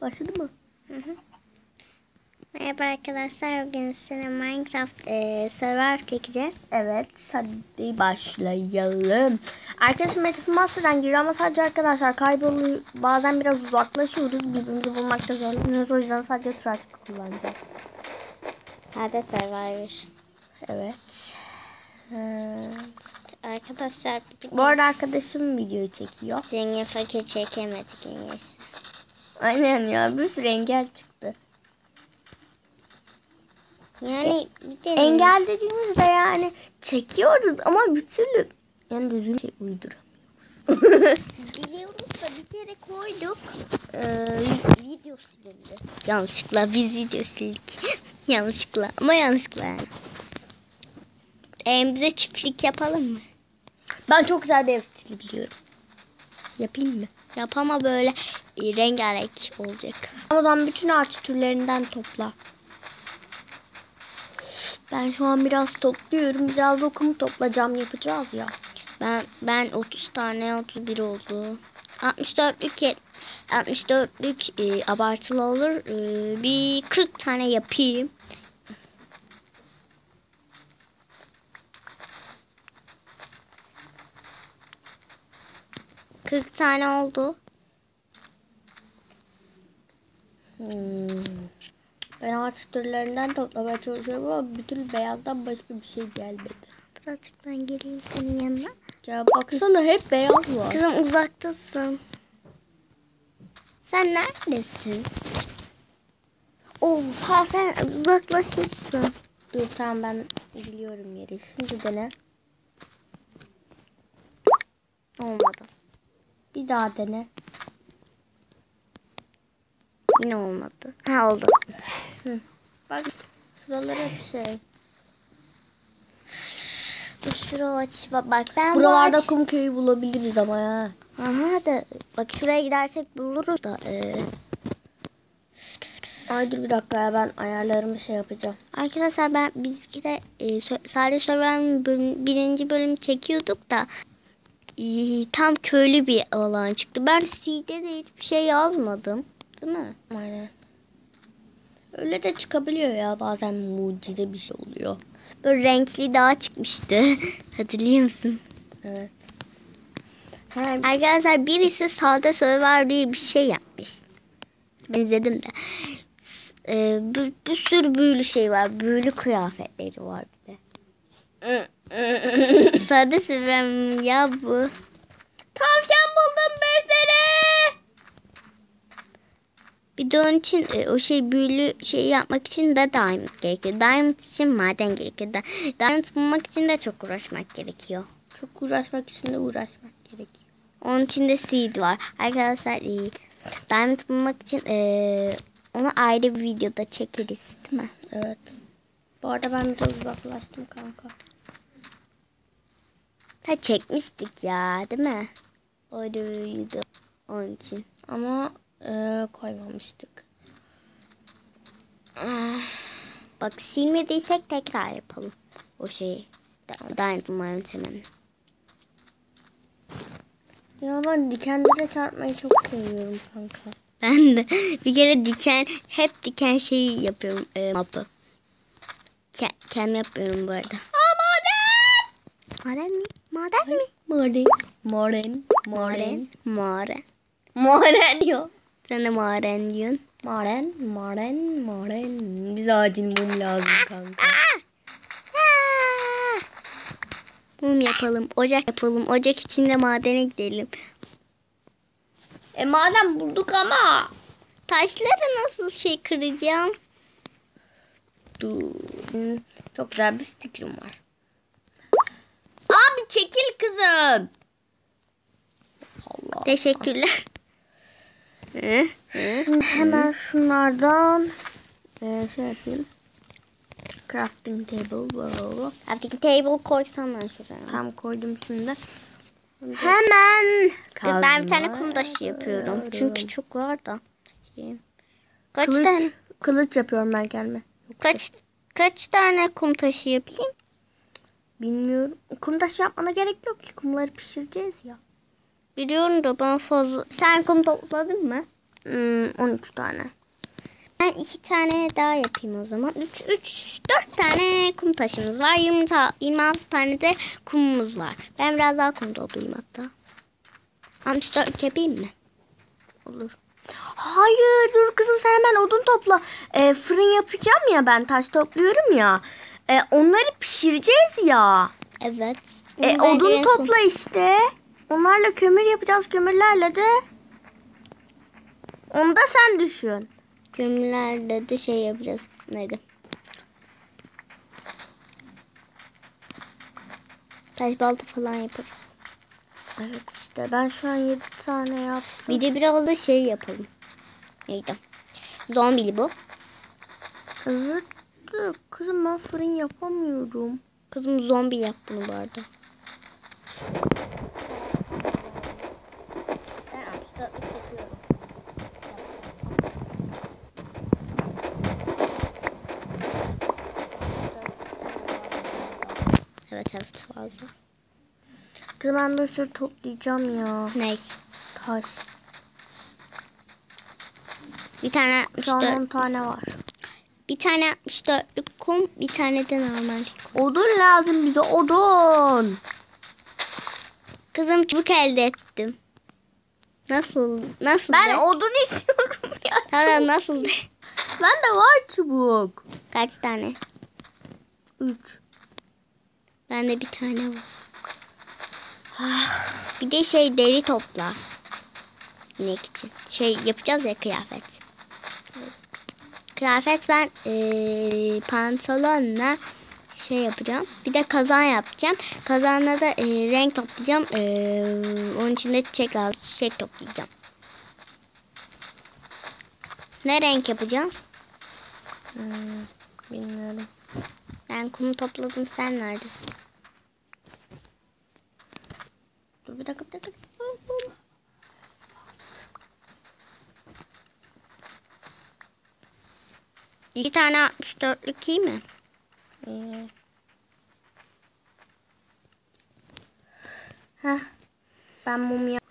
Başladı mı? Merhaba arkadaşlar. Bugün size Minecraft e, server çekeceğiz. Evet hadi başlayalım. Arkadaşım Metin Master'dan giriyor ama sadece arkadaşlar kayboluyor. Bazen biraz uzaklaşıyoruz. Birbirimizi bulmakta zorlanıyoruz. O yüzden sadece Trash kullanacağız. Sade Survivor. Evet. Ee, Arkadaşlar bu arada arkadaşım videoyu çekiyor. zengin fakir çekemedik en iyisi. Aynen ya bir sürü engel çıktı. Yani bir de Engel dediğimizde yani çekiyoruz ama bir türlü yani düzgün şey uyduramıyoruz. biliyoruz da bir kere koyduk. Ee, video silindi. Yanlışlıkla biz video sildik. yanlışlıkla ama yanlışlıkla yani. Ee, bize çiftlik yapalım mı? Ben çok güzel bir ev stili biliyorum. Yapayım mı? Yap ama böyle e, rengarenk olacak. Zaman bütün ağaç türlerinden topla. Ben şu an biraz topluyorum. Biraz da kum toplayacağım yapacağız ya. Ben ben 30 tane 31 oldu. 64'lük ye- 64'lük e, abartılı olur. E, bir 40 tane yapayım. Kırk tane oldu. Hmm. Ben ağaç türlerinden toplamaya çalışıyorum ama bütün beyazdan başka bir şey gelmedi. Birazcık ben geleyim senin yanına. Ya baksana hep beyaz var. Kızım uzaktasın. Sen neredesin? Oha sen uzaklaşmışsın. Dur tamam ben biliyorum yeri. Şimdi dene. Olmadı. Bir daha dene. Yine olmadı. Ha oldu. Bak şuraları hep şey. Bir sürü ağaç var. Bak ben Buralarda bu ağaç... kum köyü bulabiliriz ama ya. Aha da bak şuraya gidersek buluruz da. e, Ay dur bir dakika ya ben ayarlarımı şey yapacağım. arkadaşlar ben biz bir kere e, sadece Survivor'ın bölüm, birinci bölüm çekiyorduk da e, tam köylü bir alan çıktı. Ben C'de de hiçbir şey yazmadım. Değil mi? Aynen. Öyle de çıkabiliyor ya bazen mucize bir şey oluyor. Böyle renkli dağ çıkmıştı. Hatırlıyor musun? Evet. Ha, Arkadaşlar birisi sade Survivor diye bir şey yapmış. Ben izledim de. Ee, bir, bir sürü büyülü şey var. Büyülü kıyafetleri var bir de. Sade Survivor ya bu. Tavşan buldum sürü. Bir de onun için e, o şey büyülü şey yapmak için de diamond gerekiyor. Diamond için maden gerekiyor. Da, diamond bulmak için de çok uğraşmak gerekiyor. Çok uğraşmak için de uğraşmak gerekiyor. Onun içinde seed var. Arkadaşlar e, diamond bulmak için e, onu ayrı bir videoda çekeriz değil mi? Evet. Bu arada ben biraz uzaklaştım kanka. Ha çekmiştik ya değil mi? Ayrı bir video onun için. Ama e, koymamıştık. Bak silmediysek tekrar yapalım o şeyi. Da- Diamond bulma yöntemini. Ya ben dikenlere çarpmayı çok seviyorum kanka. Ben de bir kere diken hep diken şeyi yapıyorum e, mapı. Ke kendim yapıyorum bu arada. Maden mi? Maden mi? Maden. Maden. Maren. Maren. Maden diyor. Sen de maren diyorsun. Maden. Maden. Maden. Bize acil mum lazım kanka. Mum yapalım. Ocak yapalım. Ocak içinde madene gidelim. E madem bulduk ama. Taşları nasıl şey kıracağım? Dur. Çok güzel bir fikrim var. Abi çekil kızım. Allah. Teşekkürler. Şimdi hemen şunlardan e, şey yapayım. Crafting table. Wow. Crafting table koysana şuraya. Tam koydum şimdi. Hemen. Ben bir tane kum taşı yapıyorum. Çünkü çok var da. Şey. Kaç kılıç, tane? kılıç yapıyorum ben kendime. Kaç kaç tane kum taşı yapayım? Bilmiyorum. Kum taşı yapmana gerek yok ki. Kumları pişireceğiz ya. Biliyorum da ben fazla. Sen kum topladın mı? Hmm, 13 tane. Ben iki tane daha yapayım o zaman. Üç, üç, dört tane kum taşımız var. 20, ta- 26 tane de kumumuz var. Ben biraz daha kum doldurayım hatta. Hamsi dört yapayım mı? Olur. Hayır dur kızım sen hemen odun topla. Ee, fırın yapacağım ya ben taş topluyorum ya. Ee, onları pişireceğiz ya. Evet. E, odun topla işte. Onlarla kömür yapacağız kömürlerle de. Onu da sen düşün. Kömürlerde de şey yapacağız. Neydi? Taş balta falan yaparız. Evet işte ben şu an 7 tane yaptım. Bir de biraz da şey yapalım. Neydi? Zombili bu. Evet kızım ben fırın yapamıyorum. Kızım zombi yap bunu bu arada. Evet fazla. Kızım ben bir sürü toplayacağım ya. Ney? Taş. Bir tane Şu an 64, 10 tane var. bir tane 64'lük kum, bir tane de normal kum. Odun lazım bize odun. Kızım çubuk elde ettim. Nasıl? Nasıl? Ben de? odun istiyorum ya. Tamam nasıl? de? Bende var çubuk. Kaç tane? 3. Bende bir tane var. Bir de şey deri topla. İnek için. Şey yapacağız ya kıyafet. Kıyafet ben eee, pantolonla şey yapacağım. Bir de kazan yapacağım. Kazanla da eee, renk toplayacağım. Eee, onun için de çiçek lazım. Çiçek toplayacağım. Ne renk yapacağım? Hmm, bilmiyorum. Ben kumu topladım. Sen neredesin? Dur bir dakika bir dakika. İki tane 64'lük iyi mi? Ee, Heh. Ben mumya.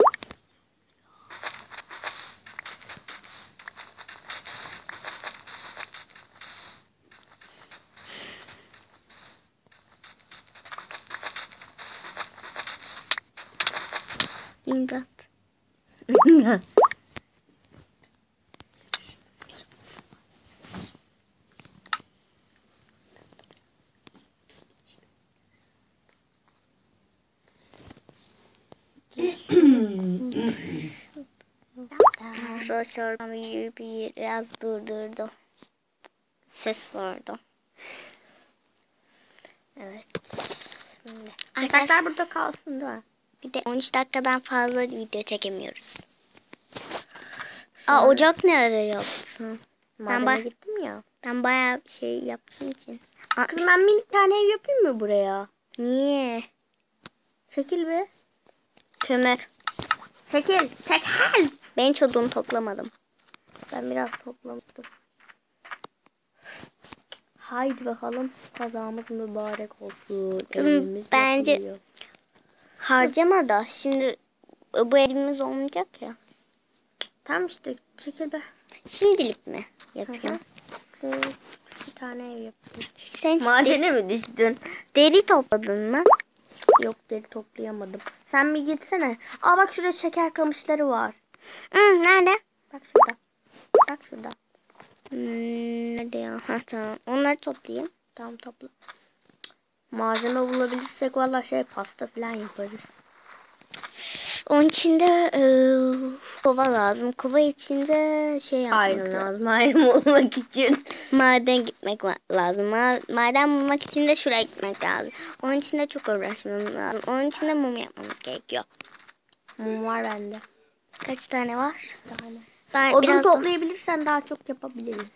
Arkadaşlar ben bir, bir biraz durdurdum. Ses vardı. Evet. Şimdi. Arkadaşlar burada kalsın da. bir de 13 dakikadan fazla video çekemiyoruz. Aa ocak ne ara yaptın? Madene bak- gittim ya. Ben bayağı şey yaptığım için. Aa, Kızım ben bir tane ev yapayım mı buraya? niye? Çekil be. Kömür. Çekil. Çekil. Ben hiç odun toplamadım. Ben biraz toplamıştım. Haydi bakalım. Kazamız mübarek olsun. Evimiz bence- yapılıyor. Harcama da şimdi bu evimiz olmayacak ya. Tamam işte çekil be. Şimdilik mi yapıyorum? hı. Bir tane ev yapayım. Sen Madene mi düştün? deri topladın mı? Yok deli toplayamadım. Sen bir gitsene. Aa bak şurada şeker kamışları var. Hı, nerede? Bak şurada. Bak şurada. Hmm, nerede ya? Ha, tamam. Onları toplayayım. Tamam topla. Malzeme bulabilirsek valla şey pasta falan yaparız. Onun içinde e, kova lazım. Kova içinde şey yapmak Aynen lazım. Aynen olmak için. Maden gitmek lazım. Ma- Maden bulmak için de şuraya gitmek lazım. Onun için de çok uğraşmamız lazım. Onun için de mum yapmamız gerekiyor. Mum var bende. Kaç tane var? Bir tane. Ben Odun biraz toplayabilirsen daha çok yapabiliriz.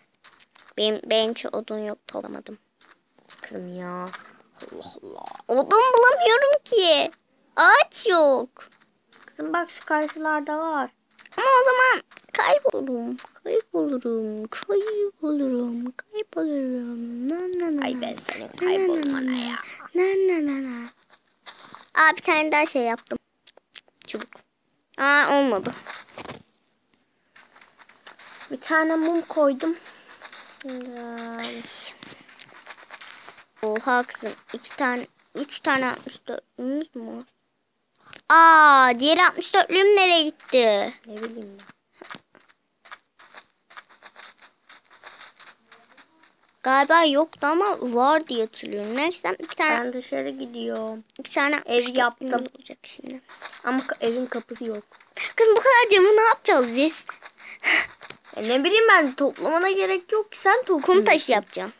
benim, benim hiç odun yok toplamadım. Kızım ya. Allah Allah. Odun bulamıyorum ki. Ağaç yok. Kızım bak şu karşılarda var. Ama o zaman kaybolurum. Kaybolurum. Kaybolurum. Kaybolurum. Na na na. Ay ben senin kaybolmana ya. Na na na na. Aa bir tane daha şey yaptım. Çubuk. Aa olmadı. Bir tane mum koydum. Oha kızım. iki tane, üç tane 64'lüğümüz mü var? Aa, diğer 64'lüğüm nereye gitti? Ne bileyim ben. Galiba yoktu ama var diye hatırlıyorum. Neyse iki tane, Ben dışarı gidiyorum. iki tane Ev 64'lüğüm yaptım. olacak şimdi. Ama evin kapısı yok. Kızım bu kadar camı ne yapacağız biz? E ne bileyim ben toplamana gerek yok ki sen topla. Kum taşı yapacağım.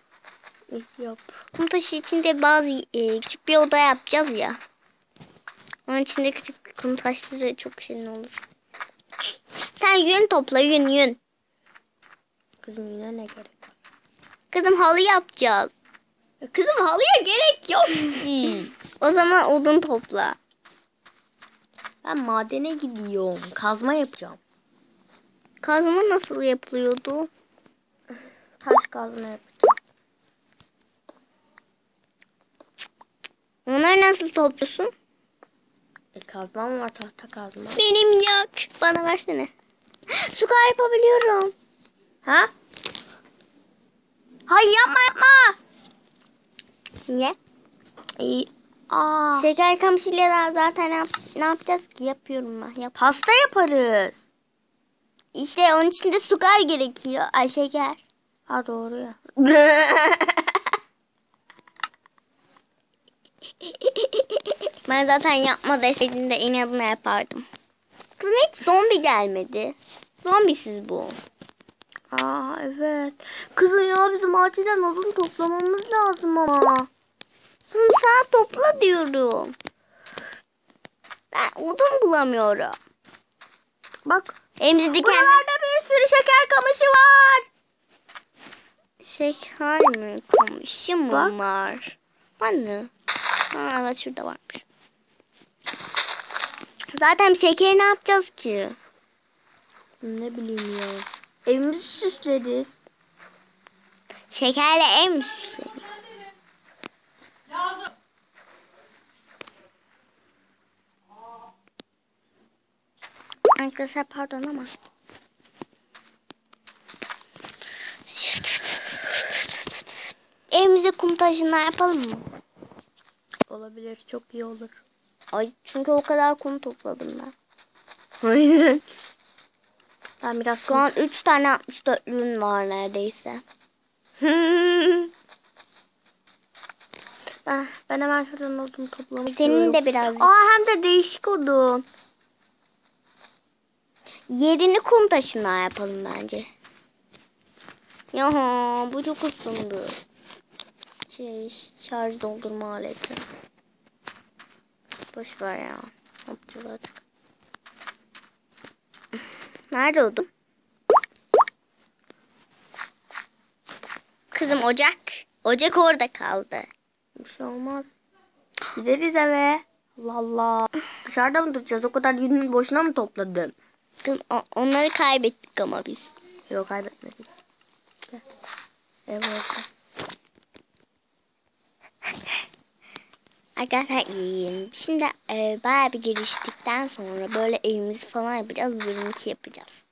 Yap. Kum taşı içinde bazı e, küçük bir oda yapacağız ya. Onun içinde küçük kum taşları çok şirin olur. Sen yün topla yün yün. Kızım yine ne gerek var? Kızım halı yapacağız. Ya Kızım halıya gerek yok ki. O zaman odun topla. ben madene gidiyorum. Kazma yapacağım. Kazma nasıl yapılıyordu? Taş kazma yapacağım. Onları nasıl topluyorsun? E kazmam var tahta kazma. Benim yok. Bana versene. Sugar yapabiliyorum. Ha? Hayır yapma yapma. Niye? İyi. Aa. Şeker kamışıyla zaten ne, yap- ne yapacağız ki? Yapıyorum ben. Yap. Pasta yaparız. İşte onun içinde sugar gerekiyor. Ay şeker. Ha doğru ya. Ben zaten yapma deseydin de inadına yapardım. Kızım hiç zombi gelmedi. Zombisiz bu. Aa evet. Kızım ya bizim acilen odun toplamamız lazım ama. Kızım sana topla diyorum. Ben odun bulamıyorum. Bak. Elimizde kendi Buralarda bir sürü şeker kamışı var. şeker mi kamışı mı Bak. var? Hani? Ha, evet şurada varmış. Zaten şekeri ne yapacağız ki? Ne bileyim ya. Evimizi süsleriz. Şekerle ev mi süsleniyor? Arkadaşlar pardon ama. Evimize kum taşına yapalım mı? Olabilir. Çok iyi olur. Ay çünkü o kadar kum topladım ben. Aynen. Ben biraz Şu an 3 tane 64'lüğün var neredeyse. ben, ben hemen şuradan odun toplamak Senin de birazcık. Aa hem de değişik odun. Yerini kum taşına yapalım bence. Ya bu çok ısındı. Şey, şarj doldurma aleti. Boş ver ya. Ne yapacağız artık? Nerede odun? Kızım ocak. Ocak orada kaldı. Bir şey olmaz. Gideriz eve. Allah Allah. Dışarıda mı duracağız? O kadar yünü boşuna mı topladım? Kızım onları kaybettik ama biz. Yok kaybetmedik. Gel. Ev orada. Arkadaşlar iyiyim. Şimdi e, bayağı bir geliştikten sonra böyle evimizi falan yapacağız. Bölüm 2 yapacağız.